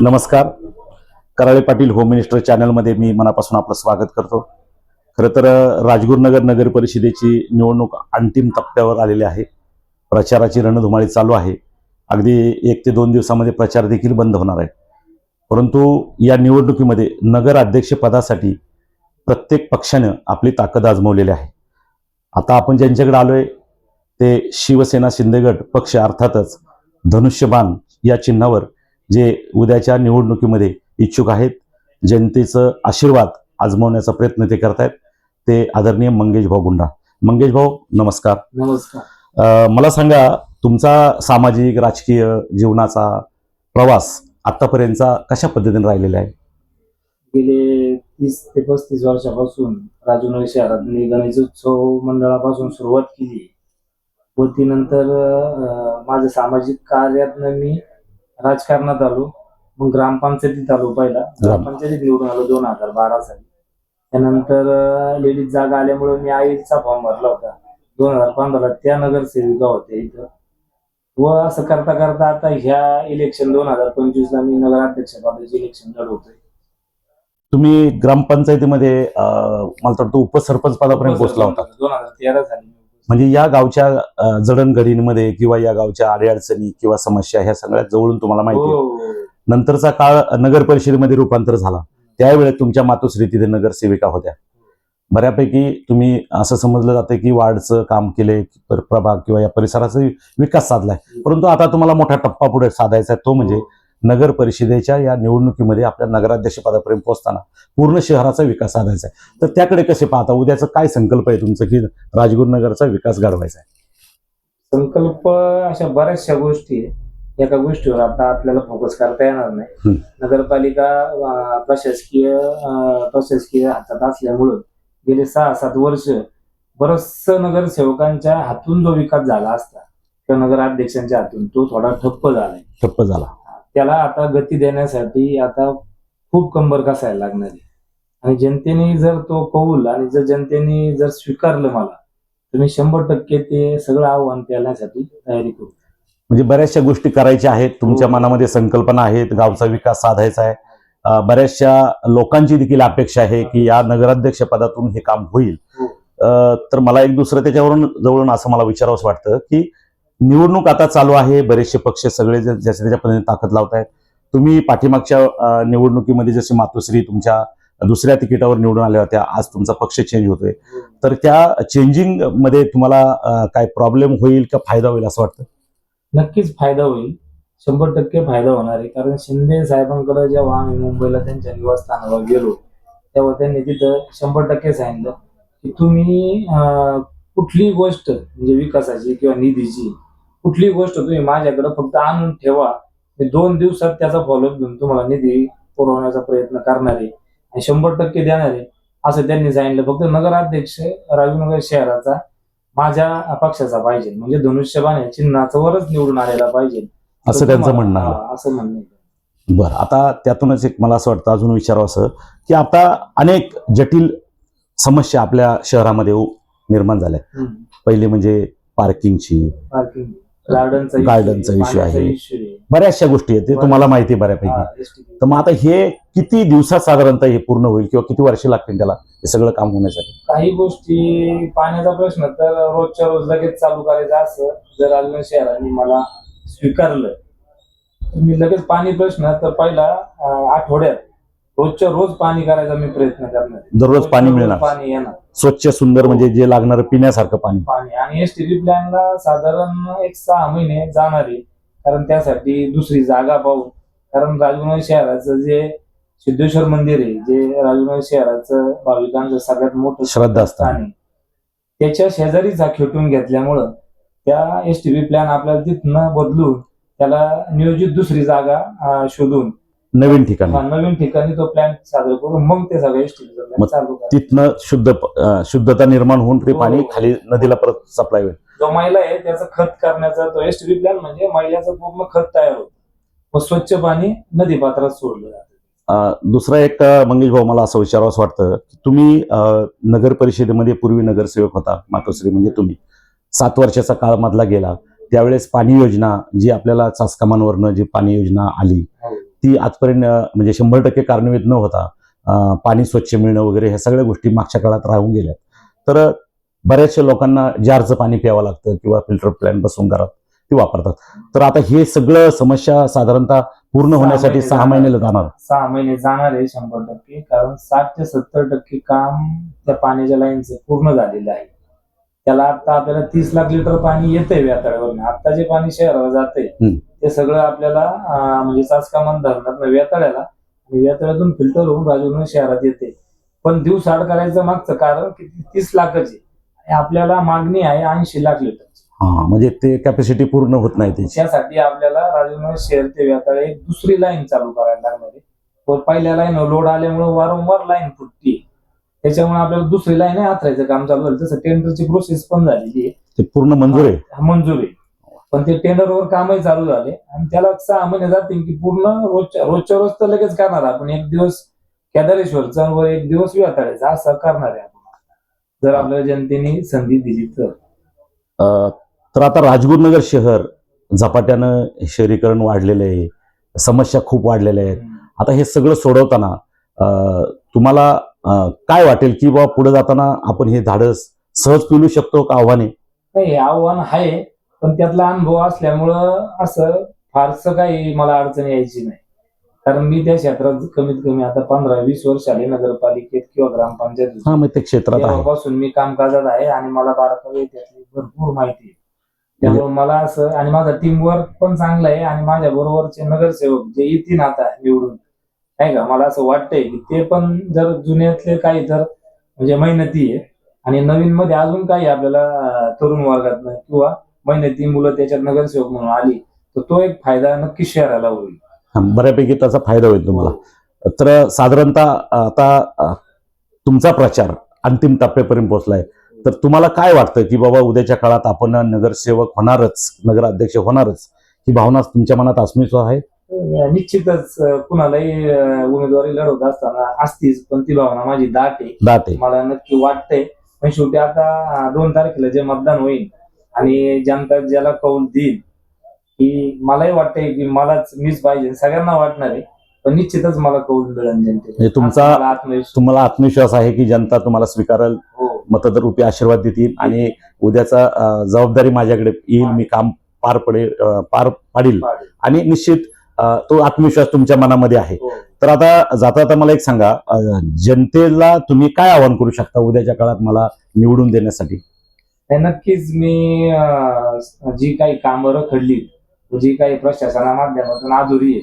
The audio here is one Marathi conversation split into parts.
नमस्कार. कराळे पाटील होम मिनिस्टर चॅनलमध्ये मी मनापासून आपलं स्वागत करतो. खरं तर राजगुरुनगर नगर परिषदेची निवडणूक अंतिम टप्प्यावर आलेली आहे. प्रचाराची रणधुमाळी चालू आहे. अगदी एक ते दोन दिवसामध्ये प्रचार देखील बंद होणार आहे. परंतु या निवडणुकीमध्ये नगर अध्यक्षपदासाठी प्रत्येक पक्षानं आपली ताकद आजमवलेली आहे. आता आपण ज्यांच्याकडे आलोय ते शिवसेना शिंदेगड पक्ष अर्थातच धनुष्यबाण या चिन्हावर जे उद्याच्या निवडणुकीमध्ये इच्छुक आहेत जनतेचं आशीर्वाद आजमावण्याचा प्रयत्न ते करतायत ते आदरणीय मंगेश भाऊ गुंडा मंगेश भाऊ नमस्कार. नमस्कार. अं, मला सांगा तुमचा सामाजिक राजकीय जीवनाचा प्रवास आतापर्यंतचा कशा पद्धतीने राहिलेला आहे? गेले तीस ते पस्तीस वर्षापासून राजूनगर शहरात मी गणेशोत्सव मंडळापासून सुरुवात केली. व ती नंतर माझ्या सामाजिक कार्यातनं मी राजकारणात आलो. मग ग्रामपंचायतीत आलो पहिला. ग्रामपंचायतीत निवडून आलो दोन हजार बारा साली. त्यानंतर लेडीज जागा आल्यामुळे मी आईचा फॉर्म भरला होता. दोन हजार पंधरा त्या नगरसेविका होत्या इथं. व असं करता करता आता ह्या इलेक्शन दोन हजार पंचवीस ला मी नगराध्यक्ष पदाचे इलेक्शन लढवतोय. तुम्ही ग्रामपंचायतीमध्ये मला वाटतं उपसरपंच पदापर्यंत पोहोचला होता. दोन हजार तेरा साली म्हणजे या गावच्या जडणघडींमध्ये किंवा या गावच्या अडीअडचणी किंवा समस्या ह्या सगळ्यात जवळून तुम्हाला माहिती आहे. हो नंतरचा काळ नगर परिषदेमध्ये रूपांतर झाला. त्यावेळेस तुमच्या मातोश्री तिथे नगरसेविका होत्या. बऱ्यापैकी तुम्ही असं समजलं जातं की वार्डचं काम केले पर- प्रभाग किंवा या परिसराचा विकास साधलाय. परंतु आता तुम्हाला मोठा टप्पा पुढे साधायचा आहे तो म्हणजे नगर परिषदेच्या या निवडणुकीमध्ये आपल्या नगराध्यक्ष पदापर्यंत पोहोचताना पूर्ण शहराचा विकास साधायचा आहे. तर त्याकडे कसे पाहता? उद्याचं काय संकल्प आहे तुमचं की राजगुरुनगरचा विकास घडवायचा आहे? संकल्प अशा बऱ्याचशा गोष्टी. एका गोष्टीवर आता आपल्याला फोकस करता येणार नाही. नगरपालिका प्रशासकीय प्रशासकीय हातात असल्यामुळं गेले सहा सात वर्ष बरचस नगरसेवकांच्या हातून जो विकास झाला असता किंवा नगराध्यक्षांच्या हातून तो थोडा ठप्प झालाय. ठप्प झाला. त्याला आता गती देण्यासाठी आता खूप कंबर कसायला लागणार आहे. आणि जनतेने जर तो कौल आणि जर जनतेने जर स्वीकारलं मला तर मी शंभर टक्के ते सगळं आव्हान पेलण्यासाठी तयारी करू. म्हणजे बऱ्याचशा गोष्टी करायच्या आहेत. तुमच्या हो. मनामध्ये संकल्पना आहेत. गावचा विकास साधायचा आहे. बऱ्याचशा लोकांची देखील अपेक्षा आहे की या नगराध्यक्ष पदातून हे काम होईल. हो. तर मला एक दुसरं त्याच्यावरून जवळून असं मला विचारावंसं वाटतं की निवडणूक आता चालू आहे. बरेचसे पक्ष सगळे जे- ज्याच्या त्याच्या पद्धतीने ताकद लावत आहेत. तुम्ही पाठीमागच्या निवडणुकीमध्ये जशी मातोश्री तुमच्या दुसऱ्या तिकिटावर निवडून आल्या होत्या. आज तुमचा पक्ष चेंज होतोय. तर त्या चेंजिंगमध्ये तुम्हाला काय प्रॉब्लेम होईल का फायदा होईल असं वाटतं? नक्कीच फायदा होईल. शंभर टक्के फायदा होणार आहे. कारण शिंदे साहेबांकडे जेव्हा आम्ही मुंबईला त्यांच्या निवासस्थानावर गेलो तेव्हा त्यांनी तिथं शंभर टक्के सांगितलं की तुम्ही कुठली कुठलीही गोष्ट म्हणजे विकासाची किंवा निधीची कुठलीही गोष्ट तुम्ही माझ्याकडे फक्त आणून ठेवा. मी दोन दिवसात त्याचा फॉलोअप घेऊन तुम्हाला निधी पुरवण्याचा प्रयत्न करणार. आहे आणि शंभर टक्के देणार. आहे असं त्यांनी सांगितलं. फक्त नगराध्यक्ष राजनगर शहराचा माझ्या पक्षाचा पाहिजे. म्हणजे धनुष्यबाण या चिन्हाचं वरच निवडून आलेला पाहिजे. असं त्यांचं म्हणणं असं म्हणणं. बरं आता त्यातूनच एक मला असं वाटतं अजून विचारावं असं की आता अनेक जटिल समस्या आपल्या शहरामध्ये निर्माण झाल्या. पहिली म्हणजे पार्किंगची पार्किंग गार्डनचा गार्डनचा issue आहे. इश्यू आहे. बऱ्याचशा गोष्टी आहेत ते तुम्हाला माहिती आहे बऱ्यापैकी. तर मग आता हे किती दिवसात साधारणतः हे पूर्ण होईल किंवा किती वर्ष लागतील त्याला हे सगळं काम होण्यासाठी? काही गोष्टी पाण्याचा प्रश्न तर रोजच्या रोज लगेच चालू करायचा असं जर आलं शहराने मला स्वीकारलं. मी लगेच पाणी प्रश्न तर पहिला आठवड्यात रोजच्या रोज पाणी करायचा मी प्रयत्न करणार. दररोज पाणी मिळणार. पाणी येणार. स्वच्छ सुंदर म्हणजे जे लागणारं पिण्यासारखं पाणी. पाणी. आणि एस टी प्लॅनला साधारण एक सहा महिने जाणार. आहे कारण त्यासाठी दुसरी जागा पाहू. कारण राजूनगर शहराचं जे सिद्धेश्वर मंदिर आहे जे राजूनगर शहराचं भाविकांचं सगळ्यात मोठं श्रद्धास्थान स्थान. आहे. त्याच्या शेजारीच हा खेटून घेतल्यामुळं त्या एस टी प्लॅन आपल्याला तिथनं बदलून त्याला नियोजित दुसरी जागा अं, शोधून नवीन ठिकाणी. नवीन ठिकाणी तो प्लॅन सादर करून मग ते सगळं मग तिथनं शुद्ध शुद्धता निर्माण होऊन ते. पाणी खाली नदीला परत सप्लाय होईल. जो मैला आहे त्याचं खत करण्याचा तो एस टी प्लॅन म्हणजे मैल्याचं पूर्ण खत तयार होतं. व स्वच्छ पाणी नदी पात्रात सोडलं जातं. दुसरा एक मंगेश भाऊ मला असं विचारावं असं वाटतं की तुम्ही नगर परिषदेमध्ये पूर्वी नगरसेवक होता मातोश्री म्हणजे तुम्ही. सात वर्षाचा काळ मधला गेला. त्यावेळेस पाणी योजना जी आपल्याला चासकामांवरनं जी पाणी योजना आली हो. ती आजपर्यंत म्हणजे शंभर टक्के कारणीभूत न होता पाणी स्वच्छ मिळणं वगैरे ह्या सगळ्या गोष्टी मागच्या काळात राहून गेल्या तर बऱ्याचशा लोकांना जारचं पाणी प्यावं लागतं किंवा फिल्टर प्लॅन बसवून घरात ते वापरतात. तर आता हे सगळं समस्या साधारणतः पूर्ण होण्यासाठी सहा. महिन्याला जाणार. सहा महिने जाणार आहे शंभर टक्के कारण साठ ते सत्तर टक्के काम त्या पाण्याच्या लाईनचं पूर्ण झालेलं आहे. त्याला आता आपल्याला तीस लाख लिटर पाणी येतंय व्यातळ्यावरून. आता जे पाणी शहराला जाते. ते सगळं आपल्याला म्हणजे चाचकामान धरणात व्यातळ्याला. आणि व्यातळ्यातून फिल्टर होऊन राजूर शहरात येते पण दिवस आड करायचं मागचं कारण की तीस लाखाची. आपल्याला मागणी आहे ऐंशी लाख लिटर हा म्हणजे ते कॅपॅसिटी पूर्ण होत नाही त्याची. त्यासाठी आपल्याला राजूर शहर ते व्यातळे दुसरी लाईन चालू करायला लागणार आहे. पहिल्या लाईन लोड आल्यामुळे वारंवार लाईन फुटते त्याच्यामुळे आपल्याला दुसरी लाईन हातरायचं काम चालू झालं. तसं टेंडरची प्रोसेस पण झालेली आहे. ते पूर्ण मंजूर आहे? मंजूर आहे. पण ते टेंडरवर कामही चालू झाले. आणि त्याला सहा महिने जातील की पूर्ण रोजच्या रोजच्या रोज तर लगेच करणार आपण एक दिवस केदारेश्वरचा व एक दिवस व्याताळायचा असं करणार आहे आपण. जर आपल्याला जनतेने संधी दिली तर. अ, तर आता राजगुरुनगर शहर झपाट्यानं शहरीकरण वाढलेलं आहे. समस्या खूप वाढलेल्या आहेत. आता हे सगळं सोडवताना अ, तुम्हाला काय वाटेल? की बाबा पुढे जाताना आपण हे धाडस सहज पिलू शकतो का आव्हाने? नाही आव्हान आहे पण त्यातला अनुभव असल्यामुळं असं फारसं काही मला अडचण यायची नाही. कारण मी त्या क्षेत्रात कमीत कमी आता पंधरा वीस वर्ष आले नगरपालिकेत किंवा ग्रामपंचायत हा ते क्षेत्रात तेव्हापासून मी कामकाजात आहे आणि मला बारकावे त्यातली भरपूर माहिती आहे. त्यामुळे मला असं आणि माझा टीम वर्क पण चांगला आहे आणि माझ्या बरोबरचे नगरसेवक जे येतील आता निवडून नाही का? मला असं वाटतंय की ते पण जर जुन्यातले काही तर म्हणजे मेहनती आहे आणि नवीन मध्ये अजून काही आपल्याला तरुण वर्गात किंवा मेहनती मुलं त्याच्यात नगरसेवक म्हणून आली तर तो एक फायदा नक्की शहराला होईल. बऱ्यापैकी त्याचा फायदा होईल तुम्हाला. तर साधारणतः आता तुमचा प्रचार अंतिम टप्प्यापर्यंत पोहोचलाय. तर तुम्हाला काय वाटतं की बाबा उद्याच्या काळात आपण नगरसेवक होणारच नगराध्यक्ष होणारच ही भावना तुमच्या मनात अस्मित्व आहे? निश्चितच कुणालाही उमेदवारी लढवत असताना असतीच पण ती भावना माझी दाट आहे. दाट आहे. मला नक्की वाटतंय. पण शेवटी आता दोन तारखेला जे मतदान होईल आणि जनता ज्याला कौल देईल की मलाही वाटतंय की मलाच मीच पाहिजे सगळ्यांना वाटणार आहे. पण निश्चितच मला कौल मिळेल जनते म्हणजे तुमचा आत्मविश्वास तुम्हाला आत्मविश्वास आहे की जनता तुम्हाला स्वीकारेल हो. मतदार आशीर्वाद देतील आणि उद्याचा जबाबदारी माझ्याकडे येईल मी काम पार पडेल पार पाडील. आणि निश्चित तो आत्मविश्वास तुमच्या मनामध्ये आहे. हो. तर आता जाता आता मला एक सांगा जनतेला तुम्ही काय आवाहन करू शकता उद्याच्या काळात मला निवडून देण्यासाठी? नक्कीच मी जी काही कामं रखडली जी काही प्रशासना माध्यमातून अधुरी आहे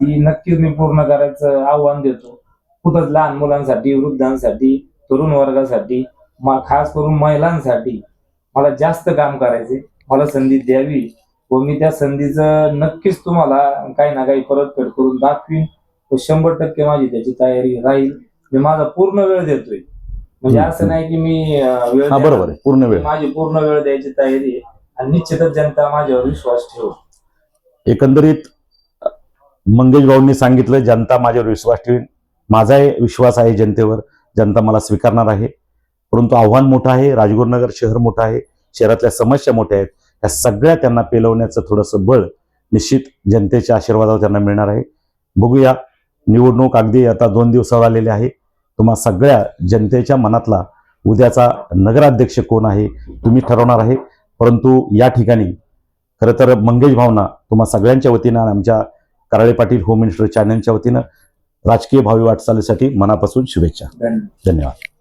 ती नक्कीच मी पूर्ण करायचं आव्हान देतो. खूपच लहान मुलांसाठी वृद्धांसाठी तरुण वर्गासाठी खास करून महिलांसाठी मला जास्त काम करायचे मला संधी द्यावी. व मी त्या संधीचं नक्कीच तुम्हाला काही ना काही परतफेड करून दाखवीन. व शंभर टक्के माझी त्याची तयारी राहील. मी माझा पूर्ण वेळ देतोय. म्हणजे असं नाही की मी वेळ हा बरोबर आहे. पूर्ण वेळ. माझी पूर्ण वेळ द्यायची तयारी आहे. आणि निश्चितच जनता माझ्यावर विश्वास ठेवू एकंदरीत मंगेश भाऊंनी सांगितलं जनता माझ्यावर विश्वास ठेवीन. माझाही विश्वास आहे जनतेवर. जनता मला स्वीकारणार आहे. परंतु आव्हान मोठं आहे. राजगुरुनगर शहर मोठं आहे. शहरातल्या समस्या मोठ्या आहेत. त्या सगळ्या त्यांना पेलवण्याचं थोडंसं बळ निश्चित जनतेच्या आशीर्वादावर त्यांना मिळणार आहे. बघूया निवडणूक अगदी आता दोन दिवसावर आलेली आहे. तुम्हा सगळ्या जनतेच्या मनातला उद्याचा नगराध्यक्ष कोण आहे तुम्ही ठरवणार आहे. परंतु या ठिकाणी खरं तर मंगेश भावना तुम्हा सगळ्यांच्या वतीनं आणि आमच्या कराळे पाटील होम मिनिस्टर चॅनलच्या वतीनं राजकीय भावी वाटचालीसाठी मनापासून शुभेच्छा. धन्यवाद. धन्यवाद.